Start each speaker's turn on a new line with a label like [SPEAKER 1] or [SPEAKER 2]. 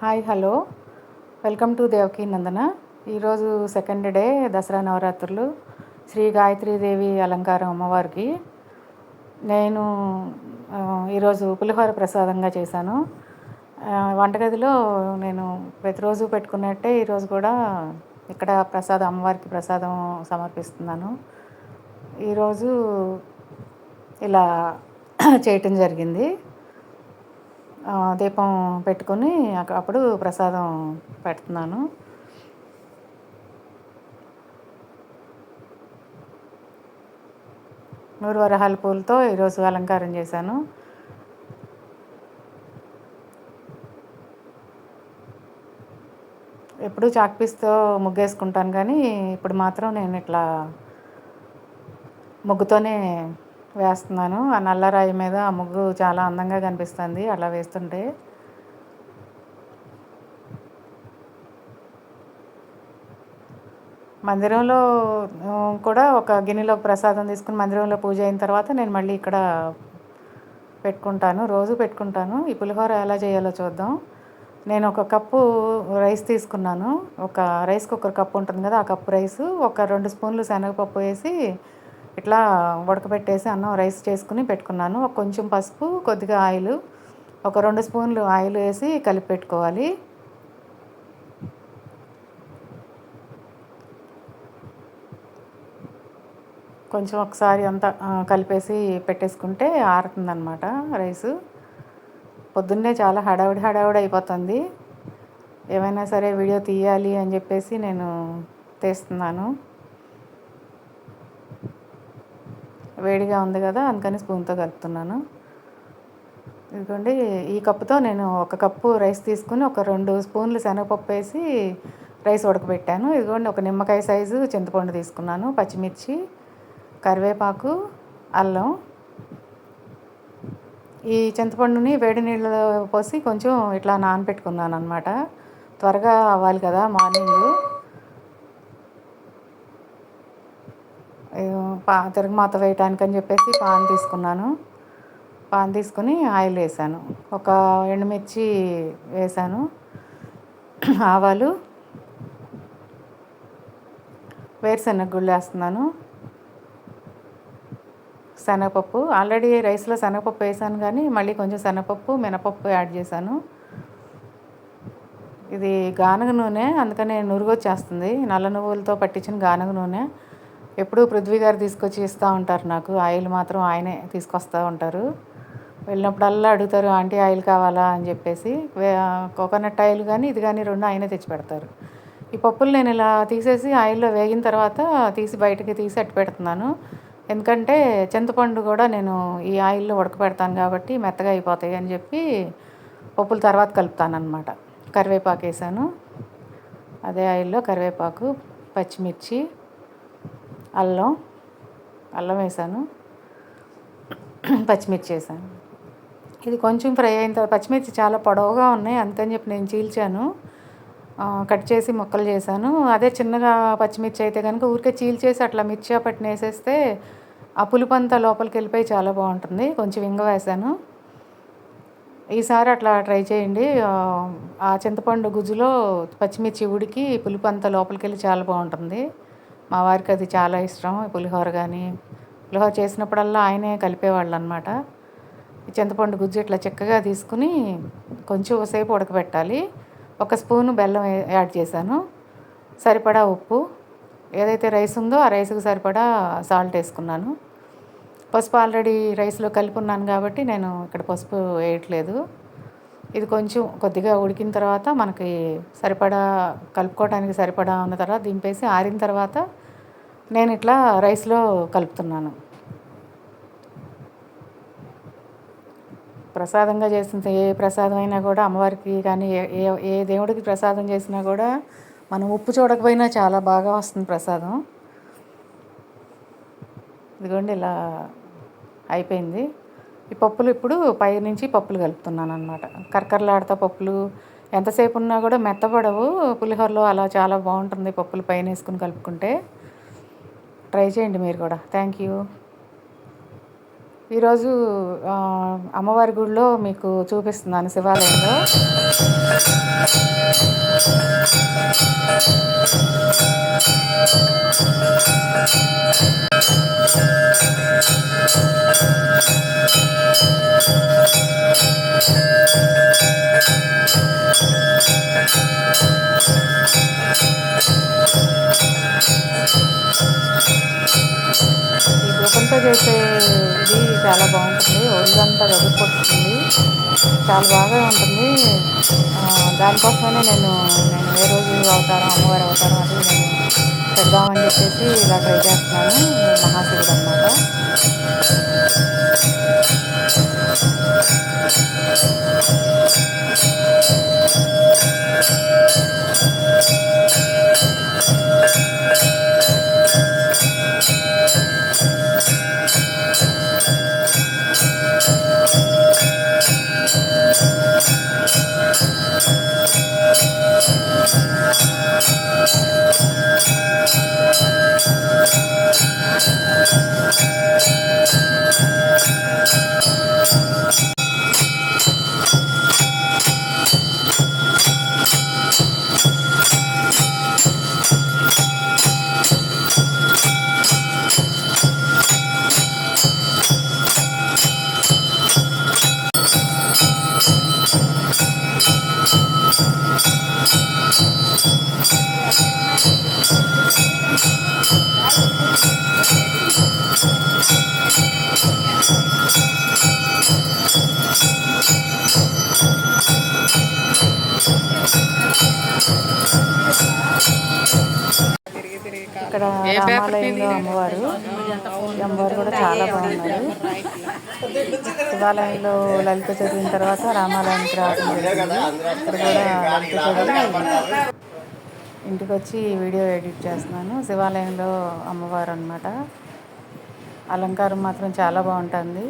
[SPEAKER 1] Hi hello. Welcome to Devaki Nandana. ఈరోజు second day Dasara నవరాత్రులు. శ్రీ గాయత్రీదేవి అలంకారం అమ్మవారికి. నేను ఈరోజు పులిహోర ప్రసాదంగా చేశాను. వంటగదిలో నేను ప్రతిరోజు పెట్టుకున్నట్టే ఈరోజు కూడా ఇక్కడ ప్రసాదం అమ్మవారికి ప్రసాదం సమర్పిస్తున్నాను. ఈరోజు ఇలా చేయటం జరిగింది. దీపం పెట్టుకొని అప్పుడు ప్రసాదం పెడుతున్నాను. నూరు వరహాల పూలతో ఈరోజు అలంకారం చేశాను. ఎప్పుడు చాక్పీస్తో ముగ్గేసుకుంటాను కానీ ఇప్పుడు మాత్రం నేను ఇట్లా ముగ్గుతోనే వేస్తున్నాను. ఆ నల్లరాయి మీద ఆ ముగ్గు చాలా అందంగా కనిపిస్తుంది అలా వేస్తుంటే. మందిరంలో కూడా ఒక గిన్నెలో ప్రసాదం తీసుకుని మందిరంలో పూజ అయిన తర్వాత నేను మళ్ళీ ఇక్కడ పెట్టుకుంటాను రోజు పెట్టుకుంటాను. ఈ పులిహోర ఎలా చేయాలో చూద్దాం. నేను ఒక కప్పు రైస్ తీసుకున్నాను. ఒక రైస్ కుక్కర్ కప్పు ఉంటుంది కదా ఆ కప్పు రైస్ ఒక రెండు స్పూన్లు శనగపప్పు వేసి ఇట్లా ఉడకబెట్టేసి అన్నం రైస్ చేసుకుని పెట్టుకున్నాను. కొంచెం పసుపు కొద్దిగా ఆయిల్ ఒక రెండు స్పూన్లు ఆయిల్ వేసి కలిపి పెట్టుకోవాలి. కొంచెం ఒకసారి అంతా కలిపేసి పెట్టేసుకుంటే ఆరుతుందనమాట రైసు. పొద్దున్నే చాలా హడావిడి హడావిడి అయిపోతుంది. ఏమైనా సరే వీడియో తీయాలి అని చెప్పేసి నేను తీస్తున్నాను. వేడిగా ఉంది కదా అందుకని స్పూన్తో కలుపుతున్నాను. ఇదిగోండి ఈ కప్పుతో నేను ఒక కప్పు రైస్ తీసుకుని ఒక రెండు స్పూన్లు శనగపప్పు వేసి రైస్ ఉడకబెట్టాను. ఇదిగోండి ఒక నిమ్మకాయ సైజు చింతపండు తీసుకున్నాను పచ్చిమిర్చి కరివేపాకు అల్లం. ఈ చింతపండుని వేడి నీళ్ళలో పోసి కొంచెం ఇట్లా నానబెట్టుకున్నాను అనమాట త్వరగా అవ్వాలి కదా మార్నింగ్. పా తిరగమాత వేయటానికి అని చెప్పేసి పాన్ తీసుకున్నాను. పాన్ తీసుకుని ఆయిల్ వేసాను. ఒక ఎండుమిర్చి వేసాను. ఆవాలు వేరుశనగ గుళ్ళు వేస్తున్నాను. శనగపప్పు ఆల్రెడీ రైస్లో శనగపప్పు వేసాను కానీ మళ్ళీ కొంచెం శనగపప్పు మినపప్పు యాడ్ చేశాను. ఇది గానగ నూనె అందుకనే నురుగు వచ్చేస్తుంది నల్ల నువ్వులతో పట్టించిన గానగ నూనె. ఎప్పుడూ పృథ్వీ గారు తీసుకొచ్చి ఇస్తూ ఉంటారు నాకు. ఆయిల్ మాత్రం ఆయనే తీసుకొస్తూ ఉంటారు. వెళ్ళినప్పుడల్లా అడుగుతారు ఆంటీ ఆయిల్ కావాలా? అని చెప్పేసి. కోకోనట్ ఆయిల్ కానీ ఇది కానీ రెండు ఆయనే తెచ్చి పెడతారు. ఈ పప్పులు నేను ఇలా తీసేసి ఆయిల్లో వేగిన తర్వాత తీసి బయటకి తీసి అట్టు పెడుతున్నాను. ఎందుకంటే చింతపండు కూడా నేను ఈ ఆయిల్లో ఉడకపెడతాను కాబట్టి మెత్తగా అయిపోతాయి అని చెప్పి పప్పుల తర్వాత కలుపుతాను అనమాట కరివేపాకు వేసాను. అదే ఆయిల్లో కరివేపాకు పచ్చిమిర్చి అల్లం అల్లం వేసాను. పచ్చిమిర్చి వేసాను. ఇది కొంచెం ఫ్రై అయిన తర్వాత పచ్చిమిర్చి చాలా పొడవుగా ఉన్నాయి అందుకని చెప్పి నేను చీల్చాను. కట్ చేసి ముక్కలు చేశాను. అదే చిన్నగా పచ్చిమిర్చి అయితే కనుక ఊరికే చీల్చేసి అట్లా మిర్చి పట్టిన వేసేస్తే ఆ పులుపంతా లోపలికి వెళ్ళిపోయి చాలా బాగుంటుంది. కొంచెం ఇంగ వేసాను. ఈసారి అట్లా ట్రై చేయండి. ఆ చింతపండు గుజ్జులో పచ్చిమిర్చి ఉడికి పులుపు అంతా లోపలికి వెళ్ళి చాలా బాగుంటుంది. మా వారికి అది చాలా ఇష్టం. పులిహోర కానీ పులిహోర చేసినప్పుడల్లా ఆయనే కలిపేవాళ్ళు అనమాట చింతపండు గుజ్జు ఇట్లా చిక్కగా తీసుకుని కొంచెం సేపు ఉడకబెట్టాలి. ఒక స్పూను బెల్లం యాడ్ చేశాను. సరిపడా ఉప్పు. ఏదైతే రైస్ ఉందో ఆ రైస్కి సరిపడా సాల్ట్ వేసుకున్నాను. పసుపు ఆల్రెడీ రైస్లో కలిపి ఉన్నాను కాబట్టి నేను ఇక్కడ పసుపు వేయట్లేదు. ఇది కొంచెం కొద్దిగా ఉడికిన తర్వాత మనకి సరిపడా కలుపుకోవడానికి సరిపడా ఉన్న తర్వాత దింపేసి ఆరిన తర్వాత నేను ఇట్లా రైస్లో కలుపుతున్నాను. ప్రసాదంగా చేసిన ఏ ప్రసాదం అయినా కూడా అమ్మవారికి కానీ ఏ ఏ దేవుడికి ప్రసాదం చేసినా కూడా మనం ఉప్పు చూడకపోయినా చాలా బాగా వస్తుంది ప్రసాదం. ఇదిగోండి ఇలా అయిపోయింది. ఈ పప్పులు ఇప్పుడు పై నుంచి పప్పులు కలుపుతున్నాను అనమాట కరకరలాడతా పప్పులు ఎంతసేపు ఉన్నా కూడా మెత్తపడవు పులిహోరలో అలా చాలా బాగుంటుంది పప్పులు పైన వేసుకుని కలుపుకుంటే. ట్రై చేయండి మీరు కూడా. Thank you. ఈరోజు అమ్మవారి గుడిలో మీకు చూపిస్తున్నాను శివాలయంలో. ఈ దీపంతో చేసే ఇది చాలా బాగుంటుంది. ఒళ్ళంతా గదుపుకొస్తుంది చాలా బాగా ఉంటుంది. దానికోసమే నేను నేను ఏ రోజు అవుతారో అమ్మవారు అవుతారో అది నేను పెడదామని చెప్పేసి ఇలా ట్రై చేస్తున్నాను. మహాశివుడు అనమాట ఇక్కడ రామాలయంలో అమ్మవారు. అమ్మవారు కూడా చాలా బాగున్నారు. శివాలయంలో లలిత చదివిన తర్వాత రామాలయానికి రావడం జరిగింది. ఇక్కడ కూడా లలిత చదివి ఇంటికి వచ్చి వీడియో ఎడిట్ చేస్తున్నాను. శివాలయంలో అమ్మవారు అనమాట అలంకారం మాత్రం చాలా బాగుంటుంది.